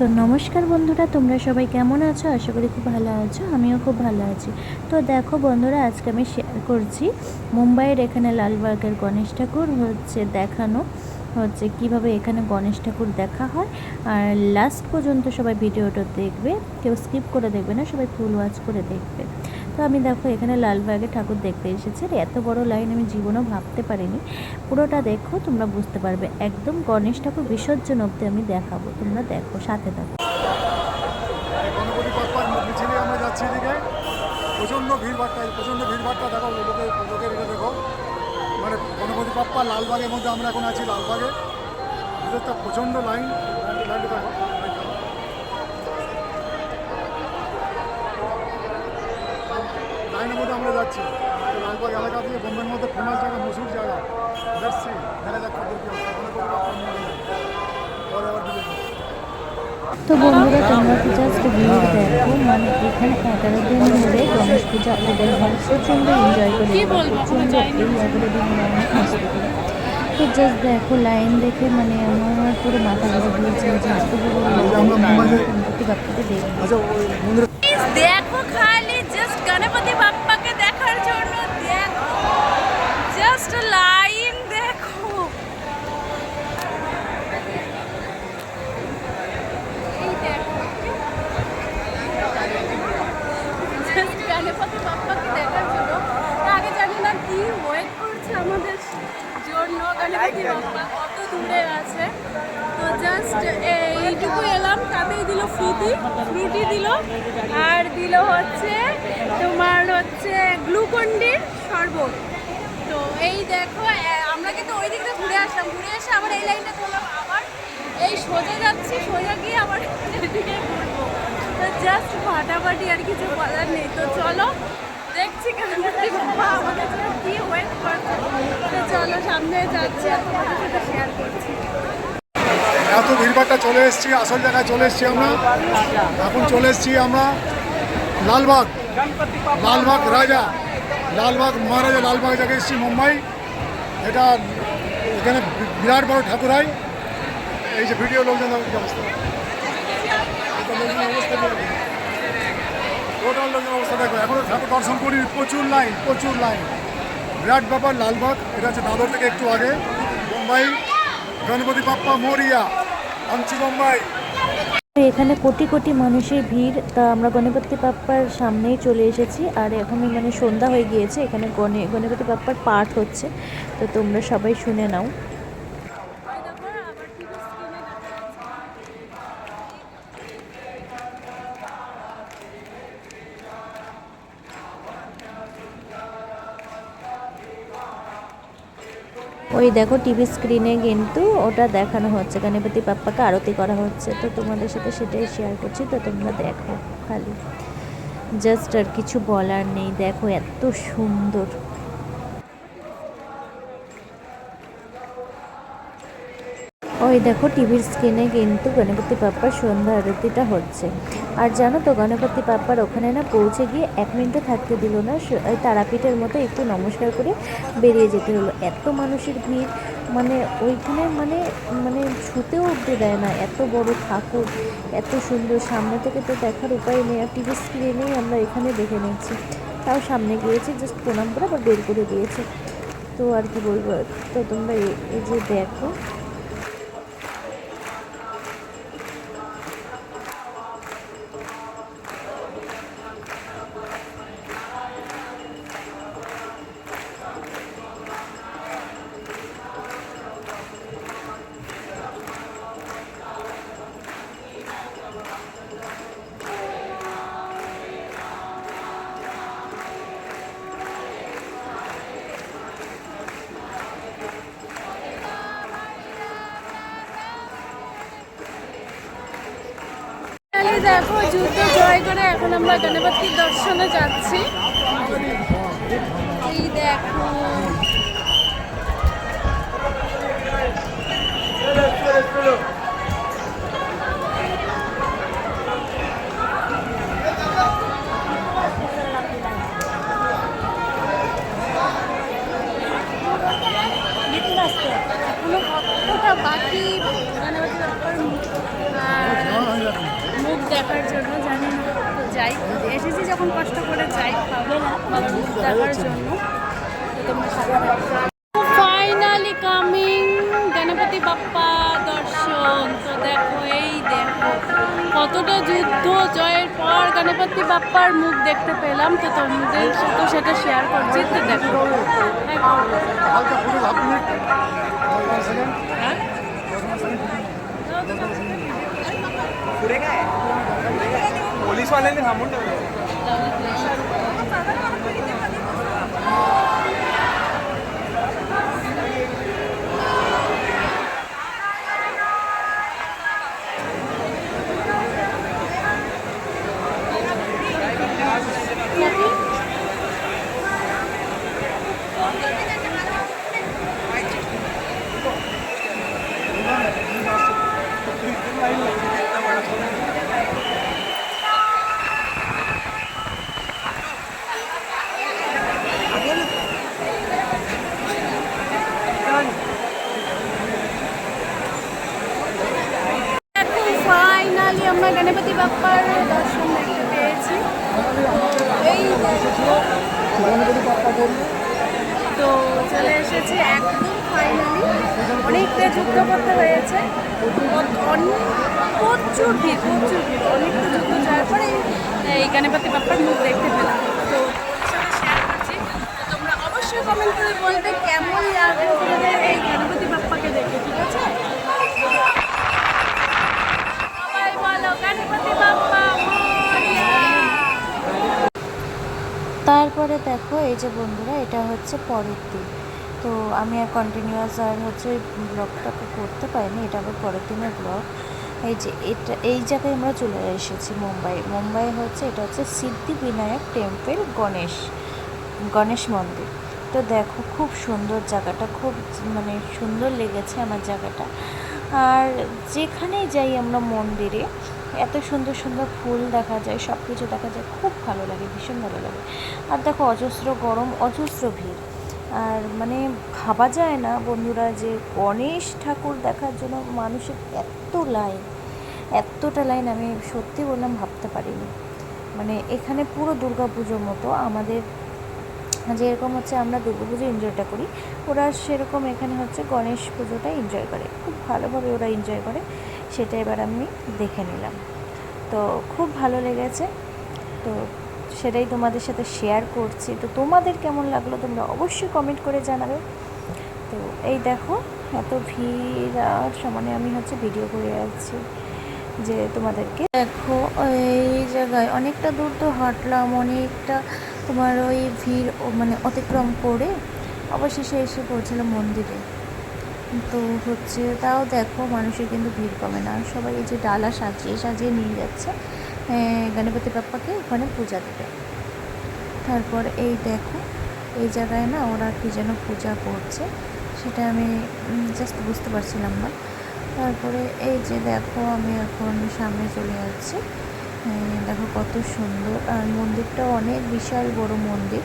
তো নমস্কার বন্ধুরা, তোমরা সবাই কেমন আছো? আশা করি খুব ভালো আছো, আমিও খুব ভালো আছি। তো দেখো বন্ধুরা, আজকে আমি শেয়ার করছি মুম্বাইয়ের এখানে লালবাগের গণেশ ঠাকুর, হচ্ছে দেখানো, হচ্ছে কীভাবে এখানে গণেশ ঠাকুর দেখা হয়। আর লাস্ট পর্যন্ত সবাই ভিডিওটা দেখবে, কেউ স্কিপ করে দেখবে না, সবাই ফুল ওয়াচ করে দেখবে। তো আমি দেখো, এখানে লালবাগে ঠাকুর দেখতে এসেছি এত বড় লাইন আমি জীবনেও ভাবতে পারিনি। পুরোটা দেখো, তোমরা বুঝতে পারবে। একদম গণেশ ঠাকুর বিসর্জন অব্দি আমি দেখাবো, তোমরা দেখো, সাথে মিছিলে আমরা যাচ্ছি এদিকে। প্রচণ্ড ভিড়ভাড়টা প্রচণ্ড দেখো লোকের লোকের এটা দেখো। মানে গণপতি বাপ্পা লালবাগের মধ্যে আমরা এখন আছি, লালবাগে। ভিতরটা প্রচণ্ড লাইন দেখো। লাইনটা। মধ্যে আমরা যাচ্ছি। তো লালবাগ এলাকা দিয়ে বোম্বের মধ্যে ফেমাস জায়গা মশুর জায়গা। যাচ্ছি দেখা যাক কত কি। পরে আবার তো বন্ধুরা তোমরা তো জাস্ট ভিড় দেখো? মানে এখানে এগারো দিন ধরে গণেশ পূজা ওদের হয় প্রচণ্ড এনজয় করে প্রচণ্ড দিন তো জাস্ট দেখো লাইন দেখে মানে আমার পুরো মাথা ঘুরে দিয়েছে যে এত বড় আমরা মুম্বাইতে- গণপতি বাপ্পাকে দেখব। আচ্ছা ওই মন্দিরে দেখো খালি জাস্ট গণপতি বাপ্পাকে দেখার জন্য দেখো জাস্ট লাইন দেখো এই দেখো জাস্ট গণপতি বাপ্পাকে দেখার জন্য আগে জানি না কি করছে আমাদের জন্য। গণপতি বাপ্পা কত দূরে আছে। তো জাস্ট এইটুকু এলাম, তাতেই দিল ফ্রুটি। ফ্রুটি দিল, আর দিল হচ্ছে তোমার হচ্ছে গ্লুকন্ডির শরবত। তো এই দেখো আমরা কিন্তু ওই দিকটা ঘুরে আসলাম। ঘুরে এসে আবার এই লাইনটা ধরলাম আবার। এই সোজা যাচ্ছি, সোজা গিয়ে আবার ঘুরবো। তো জাস্ট ফাটাফাটি আর কিছু বলার নেই। তো চলো দেখছি কি চলো, সামনে যাচ্ছি শেয়ার করছি। এত ভিড়ভাড়টা চলে এসেছি, আসল জায়গায় চলে এসেছি আমরা। এখন চলে এসেছি আমরা লালবাগ লালবাগ রাজা, লালবাগ মহারাজা লালবাগ জায়গায় এসেছি মুম্বাই। এটা এখানে বিরাট বড় ঠাকুর হয় এই যে ভিডিও লোকজন অবস্থা। অবস্থা। টোটাল লোকের অবস্থা দেখো, এখনও ঠাকুর দর্শন করি প্রচুর লাইন প্রচুর লাইন। বিরাট ব্যাপার, লালবাগ, এটা হচ্ছে দাদর থেকে একটু আগে। মুম্বাই, গণপতি বাপ্পা মরিয়া আমচি মুম্বাই। এখানে কোটি কোটি মানুষের ভিড়, তা আমরা গণপতি বাপ্পার সামনেই চলে এসেছি, আর এখন মানে সন্ধ্যা হয়ে গিয়েছে, এখানে গণে, গণপতি বাপ্পার পাঠ হচ্ছে, তো তোমরা সবাই শুনে নাও ওই দেখো আবার টিভি স্ক্রিনে দেখা যাচ্ছে ওই দেখো টিভি স্ক্রিনে কিন্তু ওটা দেখানো হচ্ছে। গণপতি বাপ্পাকে আরতি করা হচ্ছে। তো তোমাদের সাথে সেটাই শেয়ার করছি। তো তোমরা দেখো খালি। জাস্ট আর কিছু বলার নেই। দেখো এত সুন্দর। ওই দেখো টিভির স্ক্রিনে কিন্তু গণপতি বাপ্পার সন্ধ্যা আরতিটা হচ্ছে। আর জানো তো গণপতি বাপ্পার ওখানে না পৌঁছে গিয়ে এক মিনিটও থাকতে দিল না। ওই তারাপীঠের মতো একটু নমস্কার করে বেরিয়ে যেতে হলো। এত মানুষের ভিড় মানে ওইখানে মানে মানে ছুতেও অব্দি দেয় না। এত বড় ঠাকুর, এত সুন্দর। সামনে থেকে তো দেখার উপায় নেই। আর টিভি স্ক্রিনেই আমরা এখানে দেখে নিচ্ছি তাও সামনে গিয়েছি জাস্ট প্রণাম করে আবার বের করে দিয়েছে। তো আর কি বলব? তো তোমরা এই যে দেখো যুদ্ধ জয় করে এখন আমরা গণপতির দর্শনে যাচ্ছি। এই দেখো। এখনও কতটা বাকি গণপতি বাপ্পার আর দেখার জন্য জানি না। তো যাই এসেছি যখন কষ্ট করে যাই পাবো না বাবার মুখ দেখার জন্য তোমরা ফাইনালি কামিং গণপতি বাপ্পা দর্শন। তো দেখো এই দেখো কতটা যুদ্ধ জয়ের পর গণপতি বাপ্পার মুখ দেখতে পেলাম। তো তোমাদের সাথে সেটা শেয়ার করছি। তো দেখো। মিনিট হ্যাঁ? पुढे काय? पोलीसवाल्यांनी थांबून ठेवलं আমরা গণপতি বাপ্পার দর্শন দেখতে পেয়েছি। এই তো চলে এসেছি একদম ফাইনালি অনেকটা যুদ্ধ করতে হয়েছে। অনেক প্রচুর ভিড় প্রচুর ভিড়। অনেকটা যুদ্ধ যাওয়ার পরে এই গণপতি বাপ্পার মুখ দেখতে পেলাম। তো তোমরা অবশ্যই কমেন্ট করে বলবে কেমন লাগল তোমাদের এই গণপতি বাপ্পাকে দেখে ঠিক আছে সবাই বলো গণপতি বাপ্পা মোরয়া তারপরে দেখো, এই যে বন্ধুরা, এটা হচ্ছে পরের দিন। তো আমি আর কন্টিনিউয়াস আর হচ্ছে ওই ব্লগটাকে করতে পারিনি, এটা আবার পরের দিনের ব্লগ এই যে এটা, এই জায়গায় আমরা চলে এসেছি মুম্বাই। মুম্বাই হচ্ছে, এটা হচ্ছে সিদ্ধিবিনায়ক টেম্পল গণেশ গণেশ মন্দির। তো দেখো, খুব সুন্দর জায়গাটা, খুব মানে সুন্দর লেগেছে আমার জায়গাটা। আর যেখানেই যাই আমরা মন্দিরে এত সুন্দর সুন্দর ফুল দেখা যায় সব কিছু দেখা যায়, খুব ভালো লাগে, ভীষণ ভালো লাগে। আর দেখো, অজস্র গরম, অজস্র ভিড়। আর মানে ভাবা যায় না বন্ধুরা যে গণেশ ঠাকুর দেখার জন্য মানুষের এত লাইন, এতটা লাইন আমি সত্যি বললাম ভাবতে পারিনি। মানে এখানে পুরো দুর্গা পুজোর মতো আমাদের যেরকম হচ্ছে আমরা দুর্গা পুজো এনজয়টা করি, ওরা সেরকম এখানে হচ্ছে গণেশ পুজোটা এনজয় করে। খুব ভালোভাবে ওরা এনজয় করে। সেটা এবার আমি দেখে নিলাম। তো খুব ভালো লেগেছে। তো সেটাই তোমাদের সাথে শেয়ার করছি। তো তোমাদের কেমন লাগল তোমরা অবশ্যই কমেন্ট করে জানাবে। তো এই দেখো, এত ভিড় আর সমানে আমি হচ্ছে ভিডিও করে যাচ্ছি যে তোমাদেরকে। দেখো, এই জায়গায় অনেকটা দূর তো হাঁটলাম, অনেকটা তোমার ওই ভিড় মানে অতিক্রম করে অবশেষে এসে পৌঁছালাম মন্দিরে। তো হচ্ছে তাও দেখো মানুষের কিন্তু ভিড় কমে না। সবাই এই যে ডালা সাজিয়ে সাজিয়ে নিয়ে যাচ্ছে। গণপতি বাপ্পাকে ওখানে পূজা দেবে। তারপর এই দেখো, এই জায়গায় না ওরা কী যেন পূজা করছে, সেটা আমি জাস্ট বুঝতে পারছিলাম না। তারপরে এই যে দেখো আমি এখন সামনে চলে যাচ্ছি। দেখো কত সুন্দর। আর মন্দিরটা অনেক বিশাল বড় মন্দির।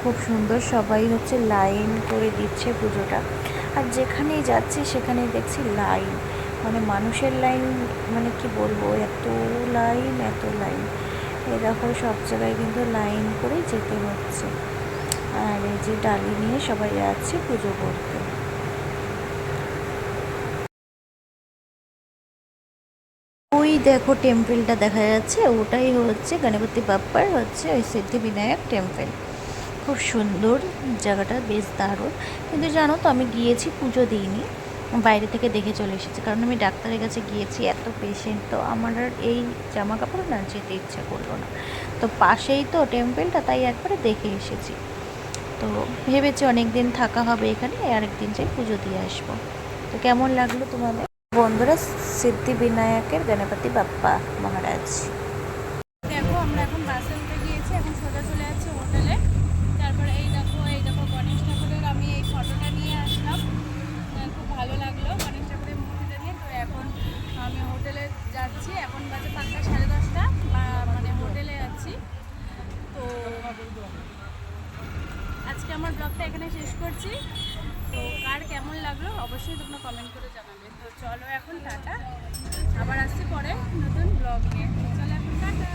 খুব সুন্দর। সবাই হচ্ছে লাইন করে দিচ্ছে পুজোটা। আর যেখানেই যাচ্ছি সেখানেই দেখছি লাইন। মানে মানুষের লাইন মানে কি বলব, এত লাইন এত লাইন। এই দেখো, সব জায়গায় কিন্তু লাইন করে যেতে হচ্ছে। আর এই যে ডালি নিয়ে সবাই যাচ্ছে পুজো করতে। ওই দেখো টেম্পেলটা দেখা যাচ্ছে, ওটাই হচ্ছে গণপতি বাপ্পার হচ্ছে ওই সিদ্ধিবিনায়ক টেম্পল খুব সুন্দর জায়গাটা, বেশ দারুণ। কিন্তু জানো তো, আমি গিয়েছি, পুজো দিইনি। বাইরে থেকে দেখে চলে এসেছি। কারণ আমি ডাক্তারের কাছে গিয়েছি, এত পেশেন্ট তো আমার আর এই জামা কাপড় না যেতে ইচ্ছা করল না। তো পাশেই তো টেম্পলটা তাই একবারে দেখে এসেছি। তো ভেবেছি অনেক দিন থাকা হবে এখানে, আরেকদিন যাই পুজো দিয়ে আসব। তো কেমন লাগল তোমাদের? বন্ধুরা সিদ্ধিবিনায়কের গণপতি বাপ্পা মহারাজ। দেখো, আমরা এখন বাসে উঠে গিয়েছি, এখন সোজা চলে যাচ্ছি হোটেলে তারপরে এই দেখো এই দেখো গণেশ ঠাকুরের আমি এই ফটোটা নিয়ে আসলাম আহ, খুব ভালো লাগল গণেশ ঠাকুরের মূর্তিটা নিয়ে তো এখন আমি হোটেলে যাচ্ছি। এখন বাজে পাঁচটা, সাড়ে দশটা। মানে হোটেলে আছি। তো আজকে আমার ব্লগটা এখানে শেষ করছি। তো কার কেমন লাগল অবশ্যই তোমরা কমেন্ট করে জানাবে। তো চলো এখন টাটা। আবার আসছি পরে নতুন ব্লগ নিয়ে। চলো এখন টাটা।